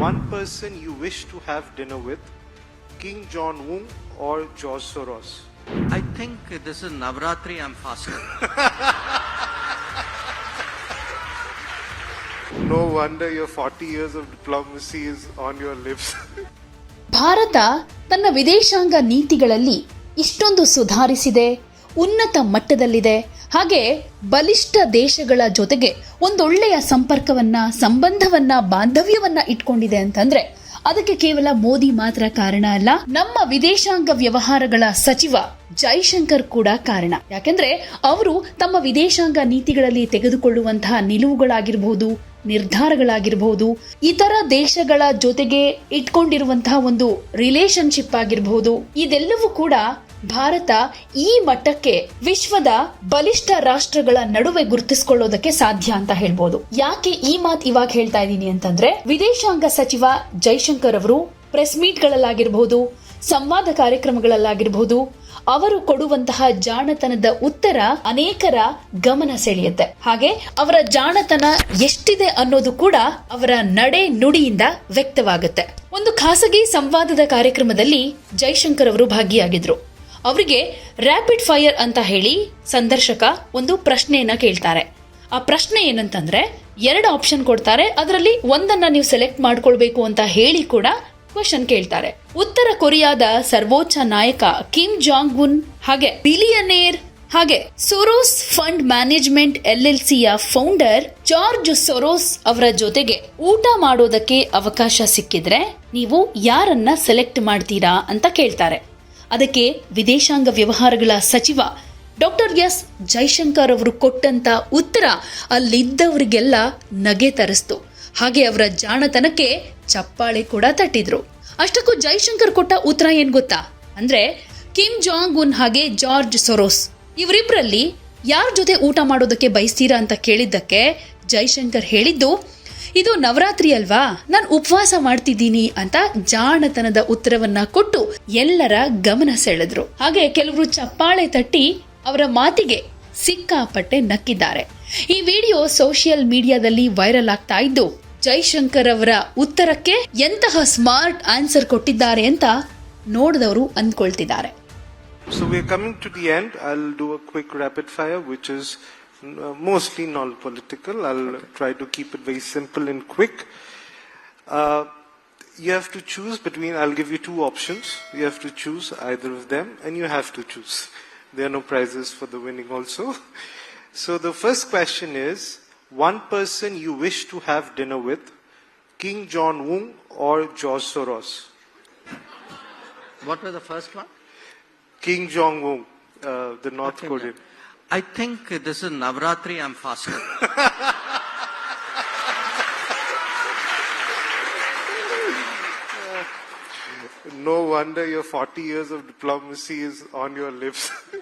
One person you wish to have dinner with, King John Woong or George Soros? I think this is Navratri, I'm fasting. No wonder your 40 years of diplomacy is on your lips. Bharat ತನ್ನ ವಿದೇಶಾಂಗ ನೀತಿಗಳಲ್ಲಿ ಇಷ್ಟೊಂದು ಸುಧಾರಿಸಿದೆ ಉನ್ನತ ಮಟ್ಟದಲ್ಲಿದೆ. ಹಾಗೆ ಬಲಿಷ್ಠ ದೇಶಗಳ ಜೊತೆಗೆ ಒಂದೊಳ್ಳೆಯ ಸಂಪರ್ಕವನ್ನ, ಸಂಬಂಧವನ್ನ, ಬಾಂಧವ್ಯವನ್ನ ಇಟ್ಕೊಂಡಿದೆ ಅಂತಂದ್ರೆ ಅದಕ್ಕೆ ಕೇವಲ ಮೋದಿ ಮಾತ್ರ ಕಾರಣ ಅಲ್ಲ, ನಮ್ಮ ವಿದೇಶಾಂಗ ವ್ಯವಹಾರಗಳ ಸಚಿವ ಜೈಶಂಕರ್ ಕೂಡ ಕಾರಣ. ಯಾಕೆಂದ್ರೆ ಅವರು ತಮ್ಮ ವಿದೇಶಾಂಗ ನೀತಿಗಳಲ್ಲಿ ತೆಗೆದುಕೊಳ್ಳುವಂತಹ ನಿಲುವುಗಳಾಗಿರಬಹುದು ನಿರ್ಧಾರಗಳಾಗಿರಬಹುದು ಇತರ ದೇಶಗಳ ಜೊತೆಗೆ ಇಟ್ಕೊಂಡಿರುವಂತಹ ಒಂದು ರಿಲೇಶನ್ಶಿಪ್ ಆಗಿರಬಹುದು ಇದೆಲ್ಲವೂ ಕೂಡ ಭಾರತ ಈ ಮಟ್ಟಕ್ಕೆ ವಿಶ್ವದ ಬಲಿಷ್ಠ ರಾಷ್ಟ್ರಗಳ ನಡುವೆ ಗುರುತಿಸಿಕೊಳ್ಳೋದಕ್ಕೆ ಸಾಧ್ಯ ಅಂತ ಹೇಳ್ಬೋದು. ಯಾಕೆ ಈ ಮಾತು ಇವಾಗ ಹೇಳ್ತಾ ಇದ್ದೀನಿ ಅಂತಂದ್ರೆ, ವಿದೇಶಾಂಗ ಸಚಿವ ಜೈಶಂಕರ್ ಅವರು ಪ್ರೆಸ್ ಮೀಟ್ಗಳಲ್ಲಾಗಿರಬಹುದು ಸಂವಾದ ಕಾರ್ಯಕ್ರಮಗಳಲ್ಲಾಗಿರಬಹುದು ಅವರು ಕೊಡುವಂತಹ ಜಾಣತನದ ಉತ್ತರ ಅನೇಕರ ಗಮನ ಸೆಳೆಯುತ್ತೆ. ಹಾಗೆ ಅವರ ಜಾಣತನ ಎಷ್ಟಿದೆ ಅನ್ನೋದು ಕೂಡ ಅವರ ನಡೆ ನುಡಿಯಿಂದ ವ್ಯಕ್ತವಾಗುತ್ತೆ. ಒಂದು ಖಾಸಗಿ ಸಂವಾದದ ಕಾರ್ಯಕ್ರಮದಲ್ಲಿ ಜೈಶಂಕರ್ ಅವರು ಭಾಗಿಯಾಗಿದ್ರು. ಅವರಿಗೆ ರ್ಯಾಪಿಡ್ ಫೈರ್ ಅಂತ ಹೇಳಿ ಸಂದರ್ಶಕ ಒಂದು ಪ್ರಶ್ನೆಯನ್ನ ಕೇಳ್ತಾರೆ. ಆ ಪ್ರಶ್ನೆ ಏನಂತಂದ್ರೆ, ಎರಡು ಆಪ್ಷನ್ ಕೊಡ್ತಾರೆ, ಅದರಲ್ಲಿ ಒಂದನ್ನ ನೀವು ಸೆಲೆಕ್ಟ್ ಮಾಡ್ಕೊಳ್ಬೇಕು ಅಂತ ಹೇಳಿ ಕೂಡ ಕ್ವಶನ್ ಕೇಳ್ತಾರೆ. ಉತ್ತರ ಕೊರಿಯಾದ ಸರ್ವೋಚ್ಚ ನಾಯಕ ಕಿಮ್ ಜಾಂಗ್ ಉನ್ ಹಾಗೆ ಬಿಲಿಯನೇರ್ ಹಾಗೆ Soros fund management L L ಸಿಯ ಫೌಂಡರ್ ಜಾರ್ಜ್ ಸೊರೋಸ್ ಅವರ ಜೊತೆಗೆ ಊಟ ಮಾಡೋದಕ್ಕೆ ಅವಕಾಶ ಸಿಕ್ಕಿದ್ರೆ ನೀವು ಯಾರನ್ನ ಸೆಲೆಕ್ಟ್ ಮಾಡ್ತೀರಾ ಅಂತ ಕೇಳ್ತಾರೆ. ಅದಕ್ಕೆ ವಿದೇಶಾಂಗ ವ್ಯವಹಾರಗಳ ಸಚಿವ ಡಾಕ್ಟರ್ ಎಸ್ ಜೈಶಂಕರ್ ಅವರು ಕೊಟ್ಟಂತ ಉತ್ತರ ಅಲ್ಲಿದ್ದವರಿಗೆಲ್ಲ ನಗೆ ತರಿಸ್ತು. ಹಾಗೆ ಅವರ ಜಾಣತನಕ್ಕೆ ಚಪ್ಪಾಳೆ ಕೂಡ ತಟ್ಟಿದ್ರು. ಅಷ್ಟಕ್ಕೂ ಜೈಶಂಕರ್ ಕೊಟ್ಟ ಉತ್ತರ ಏನ್ ಗೊತ್ತಾ? ಅಂದ್ರೆ ಕಿಮ್ ಜಾಂಗ್ ಉನ್ ಹಾಗೆ ಜಾರ್ಜ್ ಸೊರೋಸ್ ಇವರಿಬ್ಬರಲ್ಲಿ ಯಾರ ಜೊತೆ ಊಟ ಮಾಡೋದಕ್ಕೆ ಬಯಸ್ತೀರಾ ಅಂತ ಕೇಳಿದ್ದಕ್ಕೆ ಜೈಶಂಕರ್ ಹೇಳಿದ್ದು ಇದು ನವರಾತ್ರಿ ಅಲ್ವಾ? ನಾನು ಉಪವಾಸ ಮಾಡ್ತಿದ್ದೀನಿ ಅಂತ ಜಾಣತನದ ಉತ್ತರವನ್ನ ಕೊಟ್ಟು ಎಲ್ಲರ ಗಮನ ಸೆಳೆದ್ರು. ಹಾಗೆ ಕೆಲವರು ಚಪ್ಪಾಳೆ ತಟ್ಟಿ ಅವರ ಮಾತಿಗೆ ಸಿಕ್ಕಾಪಟ್ಟೆ ನಕ್ಕಿದ್ದಾರೆ. ಈ ವಿಡಿಯೋ ಸೋಷಿಯಲ್ ಮೀಡಿಯಾದಲ್ಲಿ ವೈರಲ್ ಆಗ್ತಾ ಇದ್ದು ಜೈಶಂಕರ್ ಅವರ ಉತ್ತರಕ್ಕೆ ಎಂತಹ ಸ್ಮಾರ್ಟ್ ಆನ್ಸರ್ ಕೊಟ್ಟಿದ್ದಾರೆ ಅಂತ ನೋಡಿದವರು ಅಂದ್ಕೊಳ್ತಿದ್ದಾರೆ. So we're coming to the end. I'll do a quick rapid fire, which is mostly non-political. I'll try to keep it very simple and quick. Uh, you have to choose between, I'll give you two options. You have to choose either of them, and you have to choose. There are no prizes for the winning also. So the first question is, one person you wish to have dinner with, King John Woon or George Soros? What was the first one? King Jong Un, uh, the North Okay, Korean. I think this is Navratri, I'm fasting. No wonder your 40 years of diplomacy is on your lips.